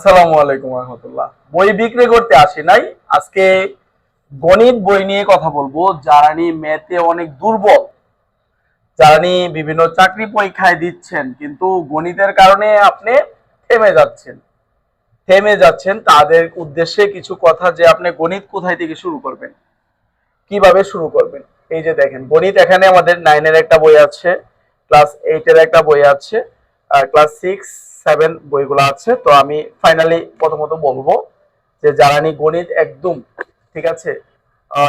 আসসালামু আলাইকুম রহমতুল্লাহ। বই বিক্রি করতে আসি নাই। আজকে গণিত বই নিয়ে কথা বলব। যারা নিয়ে ম্যাথে অনেক দুর্বল। যারা নিয়ে বিভিন্ন চাকরি পরীক্ষায় দিচ্ছেন, কিন্তু গণিতের কারণে আপনি থেমে যাচ্ছেন। থেমে যাচ্ছেন, তাদের উদ্দেশ্যে কিছু কথা যে আপনি গণিত কোথায় থেকে শুরু করবেন? কীভাবে শুরু করবেন? এই যে দেখেন, গণিত এখানে আমাদের নাইনের একটা বই আছে ক্লাস এইটের একটা বই আছে। ক্লাস সিক্স সেভেন বইগুলো আছে। তো আমি ফাইনালি প্রথমত বলব যে যারা নি গণিত একদম, ঠিক আছে?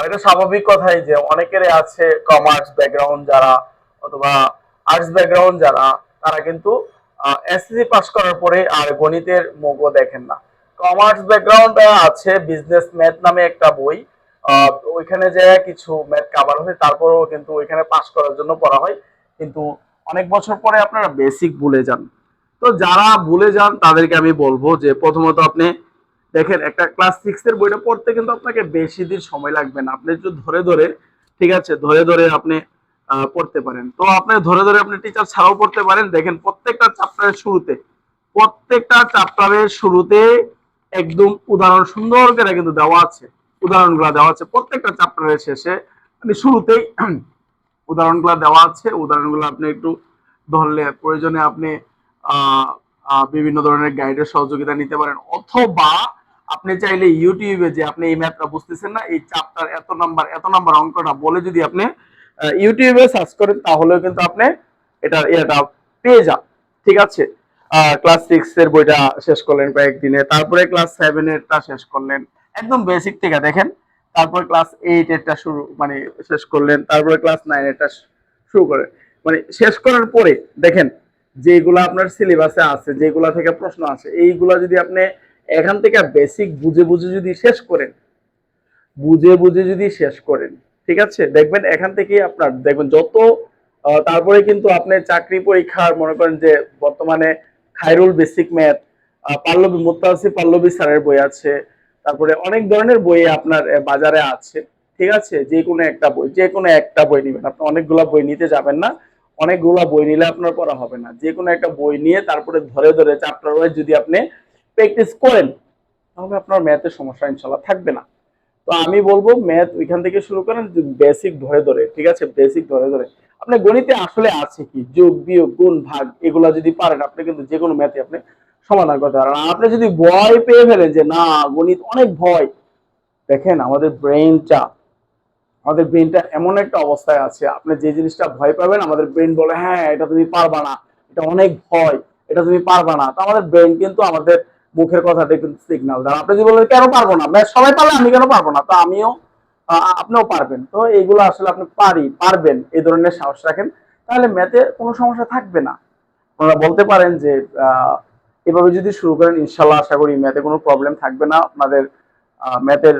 এটা স্বাভাবিক কথাই যে অনেকেরই আছে কমার্স ব্যাকগ্রাউন্ড যারা, অথবা আর্টস ব্যাকগ্রাউন্ড যারা, তারা কিন্তু এসএসসি পাস করার পরে আর গণিতের মুখও দেখেন না। কমার্স ব্যাকগ্রাউন্ড আছে বিজনেস ম্যাথ নামে একটা বই। ওইখানে যে কিছু ম্যাথ কাভার হয়, তারপরেও কিন্তু ওইখানে পাস করার জন্য পড়া হয়। কিন্তু অনেক বছর পরে আপনারা বেসিক ভুলে যান। তো যারা ভুলে যান, তাদেরকে আমি বলব যে প্রথমত আপনি দেখেন, একটা ক্লাস সিক্স এর বইটা পড়তে কিন্তু আপনাকে বেশি দিন সময় লাগবে না। আপনি একটু ধরে ধরে, ঠিক আছে, ধরে ধরে আপনি পড়তে পারেন। তো আপনি ধরে ধরে আপনি টিচার ছাড়াও পড়তে পারেন। দেখেন, প্রত্যেকটা চ্যাপ্টারের শুরুতে, প্রত্যেকটা চ্যাপ্টারের শুরুতে একদম উদাহরণ সুন্দর করে কিন্তু দেওয়া আছে। উদাহরণগুলো দেওয়া আছে প্রত্যেকটা চ্যাপ্টারের শেষে। মানে শুরুতেই উদাহরণগুলো দেওয়া আছে। উদাহরণগুলো আপনি একটু ধরলে প্রয়োজনে আপনি বিভিন্ন ধরনের গাইডের সহযোগিতা নিতে পারেন। অথবা আপনি চাইলে ইউটিউবে যে আপনি এই ম্যাথটা বুঝতেছেন না, এই চ্যাপ্টার এত নাম্বার এত নাম্বার অঙ্কটা বলে যদি আপনি ইউটিউবে সার্চ করেন, তাহলেও কিন্তু আপনি এটা এটা পেয়ে যান। ঠিক আছে? ক্লাস সিক্স এর বইটা শেষ করলেন কয়েকদিনে, তারপরে ক্লাস সেভেন এরটা শেষ করলেন। একদম বেসিক থেকে দেখেন। তারপরে ক্লাস এইট এরটা শুরু মানে শেষ করলেন, তারপরে ক্লাস নাইন এরটা শুরু করেন মানে শেষ করার পরে, দেখেন, যেগুলো আপনার সিলেবাসে আছে, যেগুলা থেকে প্রশ্ন আছে এইগুলা যদি আপনি এখান থেকে বেসিক বুঝে বুঝে যদি শেষ করেন, বুঝে বুঝে যদি শেষ করেন, ঠিক আছে? দেখবেন এখান থেকে আপনার, দেখবেন যত তারপরে কিন্তু আপনি চাকরি পরীক্ষার, মনে করেন যে বর্তমানে খাইরুল বেসিক ম্যাথ পাল্লবী, মোত্তাসি পাল্লবী স্যারের বই আছে তারপরে অনেক ধরনের বই আপনার বাজারে আছে, ঠিক আছে? যে কোনো একটা বই, যে কোনো একটা বই নেবেন। আপনি অনেকগুলা বই নিতে যাবেন না। অনেকগুলা বই নিলে আপনার পড়া হবে না। যে কোনো একটা বই নিয়ে তারপরে ধরে ধরে চ্যাপ্টার ওয়াইজ যদি আপনি প্র্যাকটিস করেন, তাহলে আপনার ম্যাথের সমস্যা ইনশাল্লাহ থাকবে না। তো আমি বলব ম্যাথ ওইখান থেকে শুরু করেন বেসিক ধরে ধরে, ঠিক আছে? বেসিক ধরে ধরে। আপনি গণিতে আসলে আছে কি? যোগ বিয়োগ গুণ ভাগ, এগুলা যদি পারেন, আপনি কিন্তু যে কোনো ম্যাথে আপনি সমাধান করতে পারেন আপনি যদি ভয় পেয়ে ফেলেন যে না গণিত অনেক ভয়। দেখেন আমাদের ব্রেনটা আমাদের ব্রেনটা এমন একটা অবস্থায় আছে আপনি যে জিনিসটা ভয় পাবেন আমাদের ব্রেন বলে হ্যাঁ এটা তুমি পারবা না এটা অনেক ভয় এটা তুমি পারবা না। তো আমাদের ব্রেন কিন্তু আমাদের মুখের কথাটা কিন্তু সিগনাল দেয়। আপনি যদি বলেন কেন পারব না? সবাই পারলে আমি কেন পারব না? তো আমিও আপনিও পারবেন। তো এইগুলো আসলে আপনি পারি পারবেন এই ধরনের সাহস রাখেন। তাহলে ম্যাথে কোনো সমস্যা থাকবে না। আপনারা বলতে পারেন যে আহ, এভাবে যদি শুরু করেন ইনশাল্লাহ আশা করি ম্যাথে কোনো প্রবলেম থাকবে না। আপনাদের ম্যাথের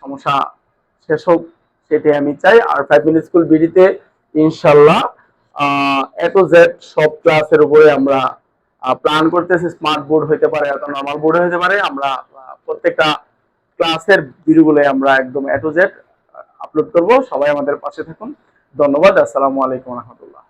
সমস্যা শেষ হোক, সেটাই আমি চাই। আর ফাইভ মিনিট স্কুল বিডিতে ইনশাল্লাহ এ টু জেড সব ক্লাসের উপরে আমরা প্ল্যান করতেছি। স্মার্ট বোর্ড হইতে পারে অথবা নর্মাল বোর্ড হইতে পারে। আমরা প্রত্যেকটা ক্লাসের ভিডিওগুলো আমরা একদম এ টু জেড আপলোড করব। সবাই আমাদের পাশে থাকুন। ধন্যবাদ। আসসালামু আলাইকুম রহমতুল্লাহ।